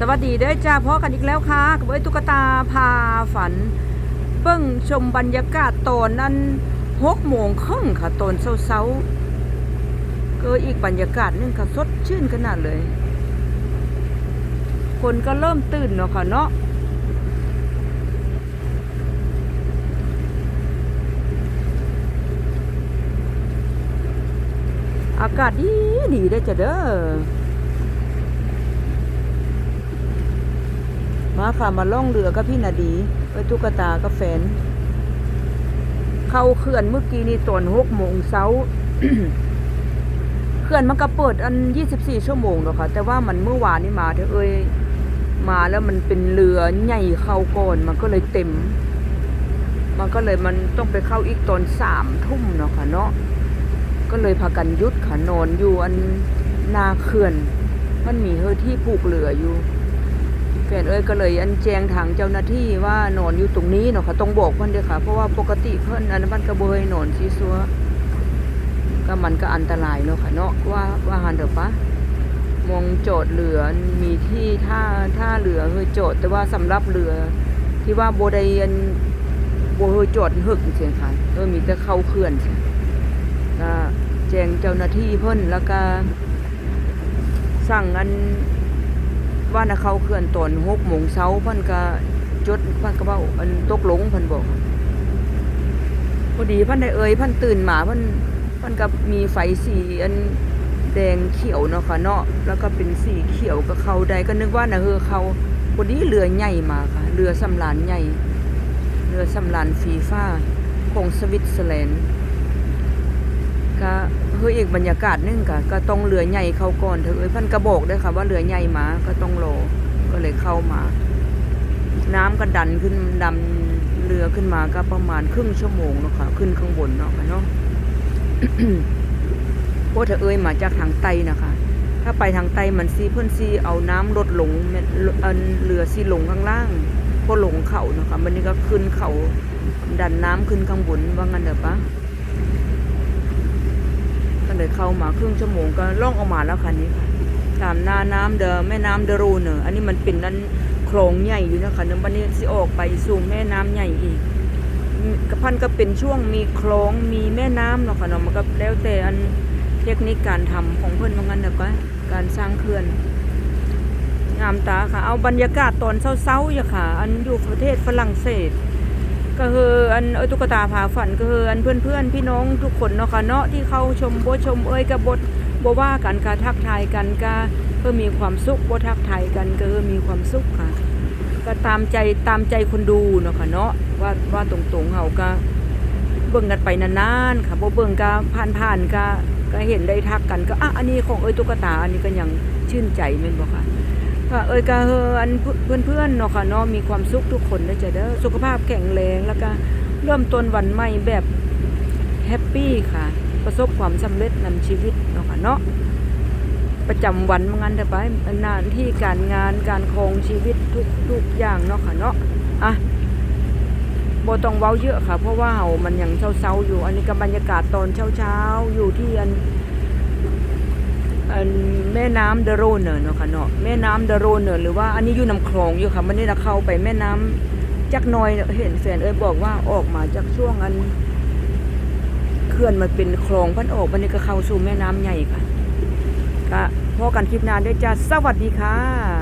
สวัสดีเด้อจ้าพ่อกันอีกแล้วค่ะกับเอ้ตุ๊กตาพาฝันเบิ่งชมบรรยากาศตอนนั้นหกโมงครึ่งค่ะตอนเช้าๆก็อีกบรรยากาศนึงค่ะสดชื่นขนาดเลย คนก็เริ่มตื่นเนาะค่ะเนาะอากาศดีดีได้จ้ะเด้อ มาค่ะมาล่องเรือกับพี่นาดีไว้ตุ๊กตากับแฟน เข้าเขื่อนเมื่อกี้นี่ตอนหกโมงเช้าเขื่อนมันก็เปิดอัน24ชั่วโมงเนาะค่ะ แต่ว่ามันเมื่อวานนี่มาเถอเอ้ยมาแล้วมันเป็นเรือใหญ่เข้าก่อนมันก็เลยเต็ม มันก็เลยมันต้องไปเข้าอีกตอนสามทุ่มเนาะค่ะเนาะก็เลยพากันยุดค่ะนอนอยู่อันนาเขื่อน มันมีเฮอที่ผูกเรืออยู่ แฟนเอ้ยก็เลยอันแจงทางเจ้าหน้าที่ว่านอนอยู่ตรงนี้เนาะค่ะต้องบอกเพิ่นเด้อค่ะ เพราะว่าปกติเพิ่นอันนั้นมันก็บ่ให้นอนซีซัวก็มันก็อันตรายเนาะค่ะเนาะว่าว่าหันเด้อปะมองโจดเรือมีที่ท่าท่าเรือเฮยโจดแต่ว่าสำหรับเรือที่ว่าโบได้อันโบเฮยโจดหึกเสียงค่ะเออมีแต่เข้าเขื่อนก็แจ้งเจ้าหน้าที่เพิ่นแล้วก็สั่งอัน ว่านะเขาเคลื่อนตอนหกโมงเช้าพิ่นก็จดพิ่นก็เว้าอันตกหลงพิ่นบอกพอดีพิ่นได้เอ่ยพิ่นตื่นมาพิ่นพิ่นก็มีไฟสีอันแดงเขียวเนาะค่ะเนาะแล้วก็เป็นสีเขียวกับเขาใดก็นึกว่าน่ะเฮอเขาพอดีเรือใหญ่มาค่ะ เรือสำราญใหญ่ เรือสำราญฟีฟ้าของสวิตเซอร์แลนด์ ก็เฮ้ยอีกบรรยากาศนึงก็ก็ต้องเรือใหญ่เข้าก่อนเถอะเอ้ยพันกระบอกด้วยค่ะว่าเรือใหญ่มาก็ต้องรอก็เลยเข้ามา น้ำก็ดันขึ้นดำเรือขึ้นมาก็ประมาณครึ่งชั่วโมงเนาะค่ะขึ้นข้างบนเนาะเนาะพราะเธอเอ้ยมาจากทางใต้นะคะ ถ้าไปทางใต้มันซีเพื่อนซีเอาน้ำลดลงอันเรือซีลงข้างล่างพอลงเข่าเนาะค่ะมันนี่ก็ขึ้นเขาดันน้ำขึ้นข้างบนว่างั้นเด้อปะ เข้ามาครึ่งชั่วโมงก็ล่องออกมาแล้วคันนี้ค่ะตามนาน้ำเดอแม่น้ำเดรูเนอะอันนี้มันเป็นนั้นโคลองใหญ่อยู่นะคะเดี๋ยววันนี้สิออกไปสู่แม่น้ำใหญ่อีกกระพันก็เป็นช่วงมีคลองมีแม่น้ำเนาะค่ะเนาะมันก็แล้วแต่อันเทคนิคการทำของเพื่อนว่างั้นเถอะก็การสร้างเขื่อนงามตาค่ะ เอาบรรยากาศตอนเช้าๆอย่าค่ะ อันอยู่ประเทศฝรั่งเศส ก็คืออันเอตุ๊กตาผาฝันก็คืออันเพื่อนเพื่อนพี่น้องทุกคนเนาะค่ะเนาะที่เข้าชมบ่ชมเอ้ยกับบทบ่ว่ากันกาทักทายกันก็เพื่อมีความสุขบ่ทักทายกันก็คือมีความสุขค่ะ ก็ตามใจตามใจคนดูเนาะค่ะเนาะว่าว่าตรงๆเฮาก็เบิ่งกันไปนานๆค่ะบ่เบิ่งก็ผ่านๆก็ก็เห็นได้ทักกันก็อะอันนี้ของเอ้ยตุ๊กตาอันนี้ก็ยังชื่นใจแม่นบ่ค่ะ ค่ะเอ้ยก็เฮออันเพื่อนเพื่อนๆเนาะค่ะเนาะมีความสุขทุกคนนะจ๊ะเด้อสุขภาพแข็งแรงแล้วก็เริ่มต้นวันใหม่แบบแฮปปี้ค่ะ ประสบความสำเร็จนำชีวิตเนาะค่ะเนาะประจำวันว่างั้นเถอะไปหน้าที่การงานการครองชีวิตทุกทุกอย่างเนาะค่ะเนาะอะบต้องเว้าเยอะค่ะ เพราะว่าเฮามันยังเช้าๆอยู่ อันนี้ก็บรรยากาศตอนเช้าๆอยู่ที่อัน แม่น้ำเดโรเนอร์เนาะค่ะเนาะแม่น้ำเดโรเนอร์หรือว่าอันนี้อยู่น้ำคลองอยู่ค่ะมันนี่เราเข้าไปแม่น้ำจักน้อยเห็นแฟนเอ้ยบอกว่าออกมาจากช่วงอันเขื่อนมันเป็นคลองพันออกมันนี่ก็เข้าสู่แม่น้ำใหญ่ค่ะก็พอกันคลิปหนานได้จ้าสวัสดีค่ะ